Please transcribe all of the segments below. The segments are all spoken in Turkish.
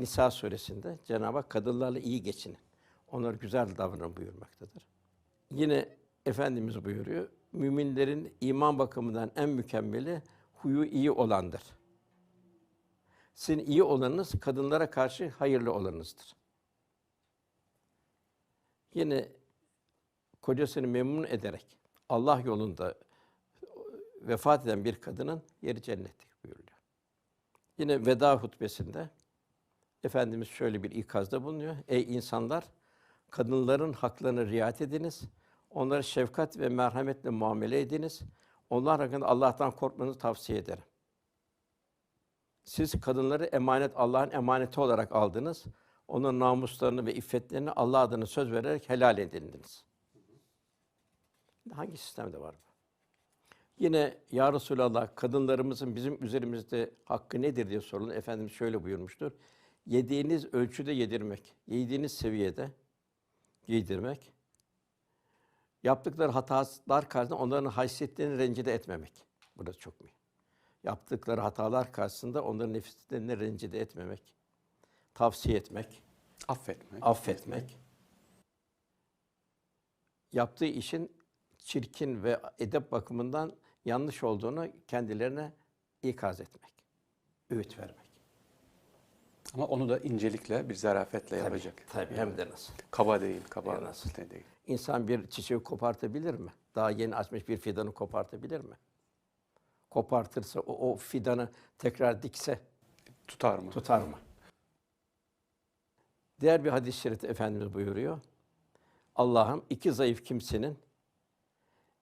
Nisa suresinde Cenab-ı Hak kadınlarla iyi geçinin. Onlara güzel davranın buyurmaktadır. Yine Efendimiz buyuruyor, müminlerin iman bakımından en mükemmeli huyu iyi olandır. Sizin iyi olanınız kadınlara karşı hayırlı olanınızdır. Yine kocasını memnun ederek Allah yolunda vefat eden bir kadının yeri cennettir buyuruyor. Yine veda hutbesinde Efendimiz şöyle bir ikazda bulunuyor. Ey insanlar! Kadınların haklarını riayet ediniz. Onlara şefkat ve merhametle muamele ediniz. Onlar hakkında Allah'tan korkmanızı tavsiye ederim. Siz kadınları emanet Allah'ın emaneti olarak aldınız. Onun namuslarını ve iffetlerini Allah adına söz vererek helal edindiniz. Hangi sistemde var bu? Yine ya Resulallah kadınlarımızın bizim üzerimizde hakkı nedir diye sorulur. Efendimiz şöyle buyurmuştur. Yediğiniz ölçüde yedirmek, yediğiniz seviyede giydirmek, yaptıkları hatalar karşısında onların haysiyetlerini rencide etmemek. Burası çok mühim. Yaptıkları hatalar karşısında onların nefislerini rencide etmemek, tavsiye etmek, Affetmek. affetmek, yaptığı işin çirkin ve edep bakımından yanlış olduğunu kendilerine ikaz etmek, öğüt vermek. Ama onu da incelikle, bir zarafetle yapacak. Tabii hem de nasıl. Kaba değil, kaba Hem nasıl. de değil. İnsan bir çiçeği kopartabilir mi? Daha yeni açmış bir fidanı kopartabilir mi? Kopartırsa, o, o fidanı tekrar dikse Tutar mı? tutar mı? Diğer bir hadis-i şerifte Efendimiz buyuruyor. Allah'ım iki zayıf kimsenin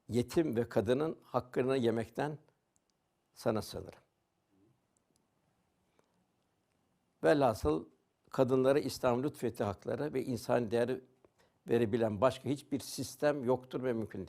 yetim ve kadının hakkını yemekten sana sığınırım. Velhasıl kadınlara İslam lütfetti hakları ve insan değeri verebilen başka hiçbir sistem yoktur ve mümkün değil.